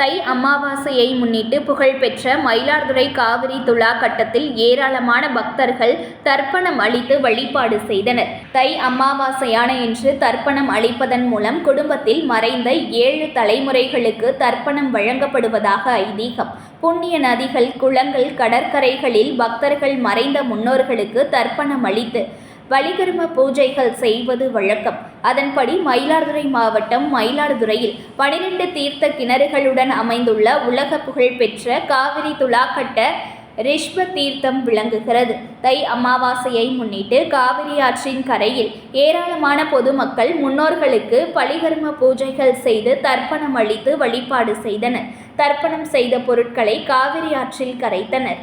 தை அமாவாசையை முன்னிட்டு புகழ்பெற்ற மயிலாடுதுறை காவிரி துலா கட்டத்தில் ஏராளமான பக்தர்கள் தர்ப்பணம் அளித்து வழிபாடு செய்தனர். தை அமாவாசையான இன்று தர்ப்பணம் அளிப்பதன் மூலம் குடும்பத்தில் மறைந்த ஏழு தலைமுறைகளுக்கு தர்ப்பணம் வழங்கப்படுவதாக ஐதீகம். புண்ணிய நதிகள் குளங்கள் கடற்கரைகளில் பக்தர்கள் மறைந்த முன்னோர்களுக்கு தர்ப்பணம் அளித்து வலிகர்ம பூஜைகள் செய்வது வழக்கம். அதன்படி மயிலாடுதுறை மாவட்டம் மயிலாடுதுறையில் பனிரெண்டு தீர்த்த கிணறுகளுடன் அமைந்துள்ள உலக புகழ்பெற்ற காவிரி துலாக்கட்ட ரிஷ்ப தீர்த்தம் விளங்குகிறது. தை அமாவாசையை முன்னிட்டு காவிரி ஆற்றின் கரையில் ஏராளமான பொதுமக்கள் முன்னோர்களுக்கு பலிகர்ம பூஜைகள் செய்து தர்ப்பணம் அளித்து வழிபாடு செய்தனர். தர்ப்பணம் செய்த பொருட்களை காவிரி ஆற்றில் கரைத்தனர்.